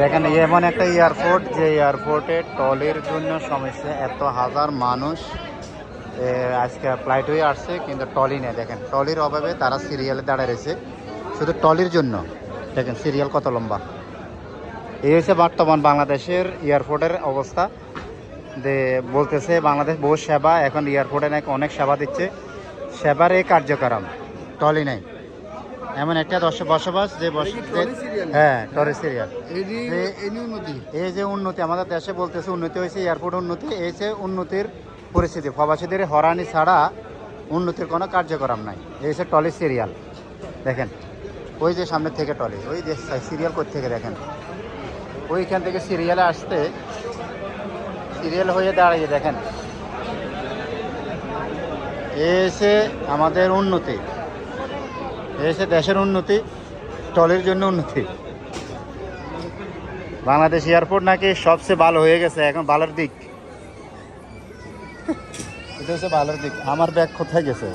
দেখেন, এমন একটা এয়ারপোর্ট, যে এয়ারপোর্টে টলির জন্য সমস্যা, এত হাজার মানুষ আজকে ফ্লাইট হয়ে আসছে, কিন্তু টলি নেই। দেখেন টলির অভাবে তারা সিরিয়ালে দাঁড়ায় রয়েছে। শুধু টলির জন্য। দেখেন সিরিয়াল কত লম্বা। এই হচ্ছে বর্তমান বাংলাদেশের এয়ারপোর্টের অবস্থা। যে বলতেছে বাংলাদেশ বহু সেবা, এখন এয়ারপোর্টে নাকি অনেক সেবা দিচ্ছে। সেবার এই কার্যক্রম। টলি নেই। এমন একটা দশ বসবাস যে? হ্যাঁ টলি সিরিয়াল এই যে উন্নতি আমাদের দেশে বলতেছে উন্নতি হয়েছে এয়ারপোর্ট উন্নতি এই যে উন্নতির পরিস্থিতি। প্রবাসীদের হরানি ছাড়া উন্নতির কোনো কার্যক্রম নাই। এই হচ্ছে টলি সিরিয়াল দেখেন ওই যে সামনে থেকে টলি ওই যে সিরিয়াল কোথা থেকে দেখেন? ওইখান থেকে সিরিয়ালে আসতে সিরিয়াল হয়ে দাঁড়িয়ে দেখেন। এসে আমাদের উন্নতি। এসে দেশের উন্নতি, টলের জন্য উন্নতি। বাংলাদেশ এয়ারপোর্ট নাকি সবচেয়ে ভালো হয়ে গেছে, এখন ভালোর দিক। এটা হচ্ছে ভালোর দিক। আমার ব্যাগ কোথায় গেছে?